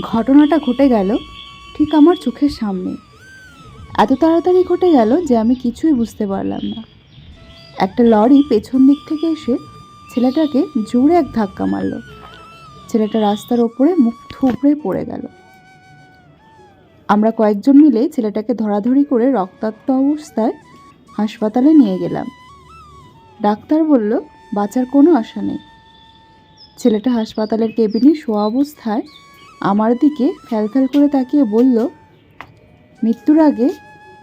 ঘটনাটা ঘটে গেল ঠিক আমার চোখের সামনে। এত তাড়াতাড়ি ঘটে গেল যে আমি কিছুই বুঝতে পারলাম না। একটা লরি পেছন দিক থেকে এসে ছেলেটাকে জোরে এক ধাক্কা মারল। ছেলেটা রাস্তার ওপরে মুখ থুবড়ে পড়ে গেল। আমরা কয়েকজন মিলে ছেলেটাকে ধরাধরি করে রক্তাক্ত অবস্থায় হাসপাতালে নিয়ে গেলাম। ডাক্তার বলল, বাঁচার কোনো আশা নেই। ছেলেটা হাসপাতালের কেবিনে শোয়া অবস্থায় আমার দিকে ফ্যালফ্যাল করে তাকিয়ে বলল, মৃত্যুর আগে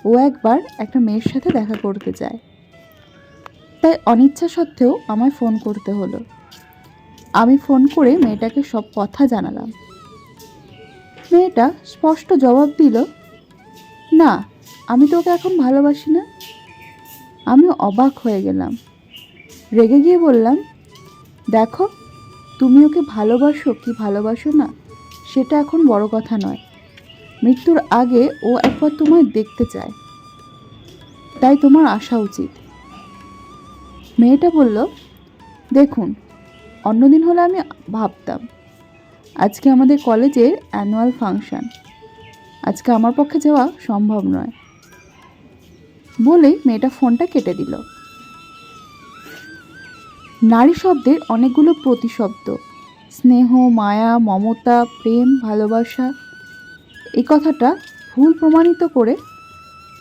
ও একবার একটা মেয়ের সাথে দেখা করতে চায় তাই অনিচ্ছা সত্ত্বেও আমায় ফোন করতে হলো। আমি ফোন করে মেয়েটাকে সব কথা জানালাম। মেয়েটা স্পষ্ট জবাব দিল, না, আমি তোকে এখন ভালোবাসি না। আমি অবাক হয়ে গেলাম। রেগে গিয়ে বললাম, দেখো, তুমি ওকে ভালোবাসো কি ভালোবাসো না? সেটা এখন বড় কথা নয়। মৃত্যুর আগে ও একবার তোমায় দেখতে চায়। তাই তোমার আসা উচিত। মেয়েটা বলল, দেখুন, অন্যদিন হলে আমি ভাবতাম, আজকে আমাদের কলেজের অ্যানুয়াল ফাংশন। আজকে আমার পক্ষে যাওয়া সম্ভব নয়। বলেই মেয়েটা ফোনটা কেটে দিল। নারী শব্দের অনেকগুলো প্রতিশব্দ স্নেহ, মায়া, মমতা, প্রেম, ভালোবাসা এই কথাটা ভুল প্রমাণিত করে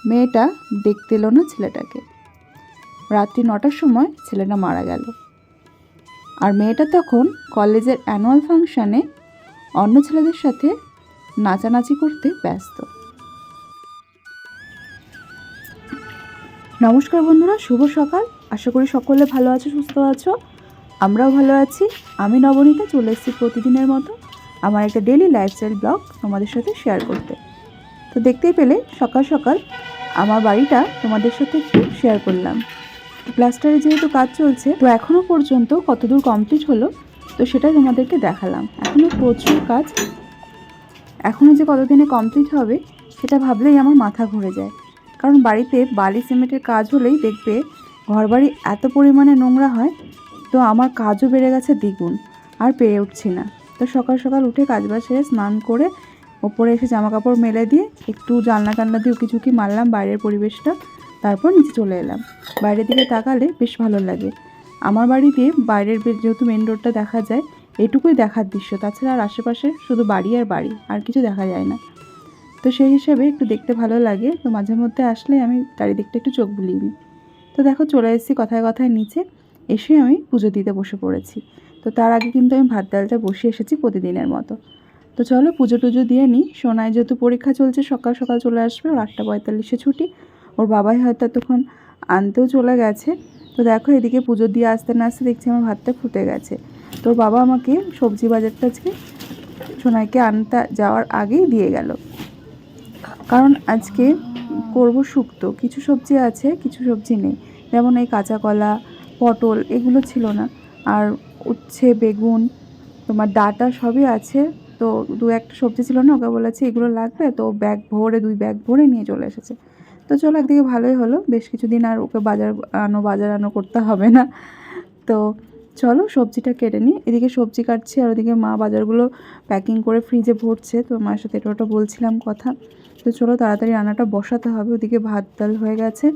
মেয়েটা দেখতে এলো না ছেলেটাকে। রাত্রি নটার সময় ছেলেটা মারা গেল। আর মেয়েটা তখন কলেজের অ্যানুয়াল ফাংশানে অন্য ছেলেদের সাথে নাচানাচি করতে ব্যস্ত। নমস্কার বন্ধুরা, শুভ সকাল। আশা করি সকলে ভালো আছো, সুস্থ আছো। আমরাও ভালো আছি। আমি নবনীতা, চলে এসেছি প্রতিদিনের মতো আমার একটা ডেলি লাইফস্টাইল ব্লগ তোমাদের সাথে শেয়ার করতে। তো দেখতেই পেলে সকাল সকাল আমার বাড়িটা তোমাদের সাথে একটু শেয়ার করলাম। প্লাস্টারে যেহেতু কাজ চলছে, তো এখনও পর্যন্ত কতদূর কমপ্লিট হলো, তো সেটাই তোমাদেরকে দেখালাম। এখনও প্রচুর কাজ। এখনও যে কতদিনে কমপ্লিট হবে, সেটা ভাবলেই আমার মাথা ঘুরে যায়। কারণ বাড়িতে বালি, সিমেন্টের কাজ হলেই দেখবে ঘরবাড়ি এত পরিমাণে নোংরা হয় তো আমার কাজও বেড়ে গেছে দ্বিগুণ, আর পেরে উঠছি না। তো সকাল সকাল উঠে কাজবাজ সেরে স্নান করে ওপরে এসে জামা কাপড় মেলে দিয়ে একটু জানলা টান্না দিয়ে উকি ঝুঁকি মারলাম বাইরের পরিবেশটা, তারপর নিচে চলে এলাম। বাইরের দিকে তাকালে বেশ ভালো লাগে। আমার বাড়িতে বাইরের যেহেতু মেন রোডটা দেখা যায়, এটুকুই দেখার দৃশ্য। তাছাড়া আর আশেপাশে শুধু বাড়ি আর বাড়ি, আর কিছু দেখা যায় না। তো সেই হিসেবে একটু দেখতে ভালো লাগে, তো মাঝে মধ্যে আসলে আমি চারিদিকটা একটু চোখ বুলিয়ে নিই। তো দেখো চলে এসেছি কথায় কথায় নিচে। এসে আমি পুজো দিতে বসে পড়েছি। তো তার আগে কিন্তু আমি ভাত ডালটা বসে এসেছি প্রতিদিনের মতো। তো চলো পুজো টুজো দিয়ে নিই। সোনায় যেহেতু পরীক্ষা চলছে, সকাল সকাল চলে আসবে, ওর আটটা পঁয়তাল্লিশে ছুটি। ওর বাবাই হয়তো তখন আনতেও চলে গেছে। তো দেখো এদিকে পুজো দিয়ে আসতে না আসতে দেখছি আমার ভাতটা ফুটে গেছে। তো বাবা আমাকে সবজি বাজারটা আজকে সোনাইকে আনতে যাওয়ার আগেই দিয়ে গেল। কারণ আজকে করব শুক্তো। কিছু সবজি আছে, কিছু সবজি নেই। যেমন এই কাঁচা কলা পটল, এগুলো ছিল না। আর উচ্ছে, বেগুন, তোমার ডাটা সবই আছে। তো দু একটা সবজি ছিল না, ওকে বলেছে, এগুলো লাগবে? তো ব্যাগ ভরে, দুই ব্যাগ ভরে নিয়ে চলে এসেছে। তো চলো একদিকে ভালোই হলো। বেশ কিছুদিন আর ওকে বাজার আনো বাজার আনো করতে হবে না। তো চলো সবজিটা কেটে নিই। এদিকে সবজি কাটছি আর ওদিকে মা বাজারগুলো প্যাকিং করে ফ্রিজে ভরছে। তো মায়ের সাথে এটা ওটা বলছিলাম কথা। তো চলো তাড়াতাড়ি রান্নাটা বসাতে হবে। ওদিকে ভাত ডাল হয়ে গেছে।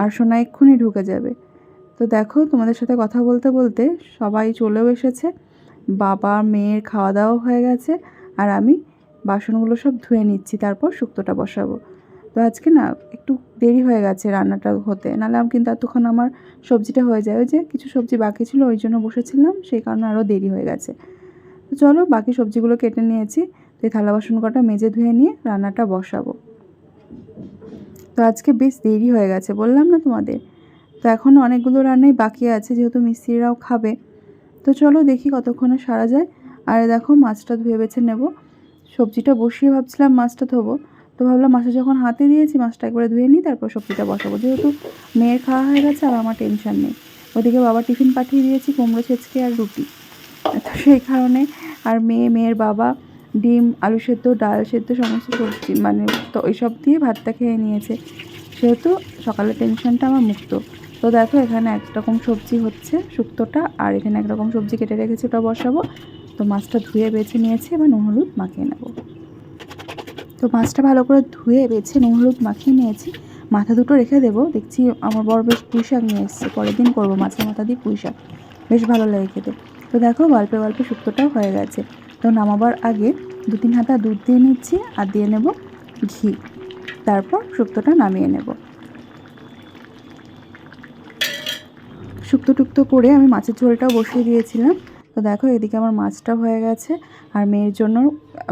আর সোনা এক্ষুনি ঢুকে যাবে। তো দেখো, তোমাদের সাথে কথা বলতে বলতে সবাই চলেও এসেছে। বাবা, মেয়ের খাওয়া দাওয়া হয়ে গেছে আর আমি বাসনগুলো সব ধুয়ে নিচ্ছি, তারপর শুক্তোটা বসাবো। তো আজকে না একটু দেরি হয়ে গেছে রান্নাটা হতে, নাহলে আমি কিন্তু এতক্ষণ আমার সবজিটা হয়ে যায়। যে কিছু সবজি বাকি ছিল, ওই জন্য বসেছিলাম, সেই কারণে আরও দেরি হয়ে গেছে। তো চলো, বাকি সবজিগুলো কেটে নিয়েছি। তো এই থালা বাসন কটা মেজে ধুয়ে নিয়ে রান্নাটা বসাবো। তো আজকে বেশ দেরি হয়ে গেছে, বললাম না তোমাদের? তো এখনও অনেকগুলো রান্নাই বাকি আছে, যেহেতু মিস্ত্রিরাও খাবে। তো চলো দেখি কতক্ষণে সারা যায়। আর দেখো, মাছটা ধুয়ে বেছে নেব। সবজিটা বসিয়ে ভাবছিলাম মাছটা ধোবো। তো ভাবলাম মাছটা যখন হাতে দিয়েছি, মাছটা একবারে ধুয়ে নিই, তারপর সবজিটা বসাবো। যেহেতু মেয়ের খাওয়া হয়ে গেছে আর আমার টেনশন নেই। ওদিকে বাবা টিফিন পাঠিয়ে দিয়েছি, কুমড়ো ছেঁচকে আর রুটি। তো সেই কারণে আর মেয়ে, মেয়ের বাবা, ডিম, আলু সেদ্ধ, ডাল সেদ্ধ, সমস্ত সবজি মানে তো এইসব দিয়ে ভাতটা খেয়ে নিয়েছে। সেহেতু সকালের টেনশনটা আমার মুক্ত। তো দেখো এখানে একরকম সবজি হচ্ছে শুক্তোটা, আর এখানে এক রকম সবজি কেটে রেখেছি, ওটা বসাবো। তো তো মাছটা ধুয়ে বেছে নিয়েছি, এবার নুন, হলুদ মাখিয়ে নেব। তো মাছটা ভালো করে ধুয়ে বেছে নুন, হলুদ মাখিয়ে নিয়েছি। মাথা দুটো রেখে দেবো, দেখছি আমার বড় বেশ পুঁই শাক নিয়ে এসছে, পরের দিন করব মাছের মাথা দিয়ে পুঁই শাক। বেশ ভালো লাগে খেতে। তো দেখো গল্পে গল্পে শুক্তোটাও হয়ে গেছে। তো নামাবার আগে দু তিন হাতা দুধ দিয়ে নিচ্ছি, আর দিয়ে নেব ঘি। তারপর শুক্তোটা নামিয়ে নেব। শুক্তো টুক্তো করে আমি মাছের ঝোলটাও বসিয়ে দিয়েছিলাম। তো দেখো এদিকে আমার মাছটা হয়ে গেছে আর মেয়ের জন্য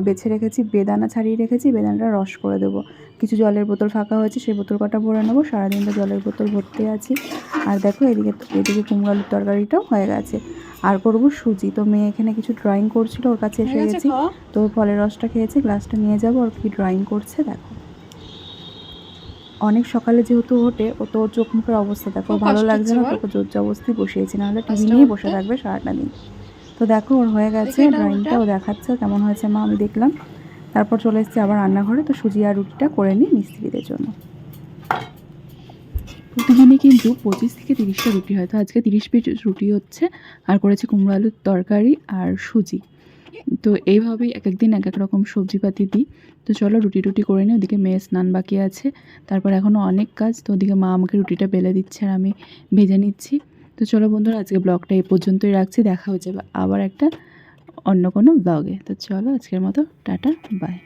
বেছে রেখেছি বেদানা ছাড়িয়ে রেখেছি বেদানাটা রস করে দেবো। কিছু জলের বোতল ফাঁকা হয়েছে সেই বোতল কটা ভরে নেব। সারাদিন তো জলের বোতল ভর্তি আছি। আর দেখো এদিকে এদিকে কুমড়ো আলুর তরকারিটাও হয়ে গেছে। আর করব সুজি। তো মেয়ে এখানে কিছু ড্রয়িং করছিল ওর কাছে এসে গেছি তো ফলের রসটা খেয়েছে গ্লাসটা নিয়ে যাব। আর কি ড্রয়িং করছে দেখো। অনেক সকালে যেহেতু ওঠে ও তো ওর চোখ মুখের অবস্থা দেখো ভালো লাগছে না তোকে জোর জবস্তি বসিয়েছি নাহলে টিভি নিয়ে বসে? থাকবে সারাটা দিন। তো দেখো ওর হয়ে গেছে ড্রয়িংটা ও দেখাচ্ছে কেমন হয়েছে মা আমি দেখলাম। তারপর চলে এসেছি আবার রান্নাঘরে তো সুজি আর রুটিটা করে নিই মিস্ত্রিদের জন্য। প্রতিদিনই কিন্তু পঁচিশ থেকে তিরিশটা রুটি হয় তো আজকে তিরিশ পিস রুটি হচ্ছে আর করেছি কুমড়ো আলুর তরকারি আর সুজি। তো এইভাবেই এক একদিন এক এক রকম সবজিপাতি দিই। তো চলো রুটি টুটি করে নিই, ওদিকে মেয়ে স্নান বাকি আছে। তারপর এখনও অনেক কাজ, তো ওদিকে মা আমাকে রুটিটা বেলে দিচ্ছে আর আমি ভেজে নিচ্ছি। তো চলো বন্ধুরা, আজকে ব্লগটা এই পর্যন্তই রাখছি। দেখা হয়ে যাবে আবার একটা অন্য কোনো ব্লগে। তো চলো আজকের মতো, টাটা বাই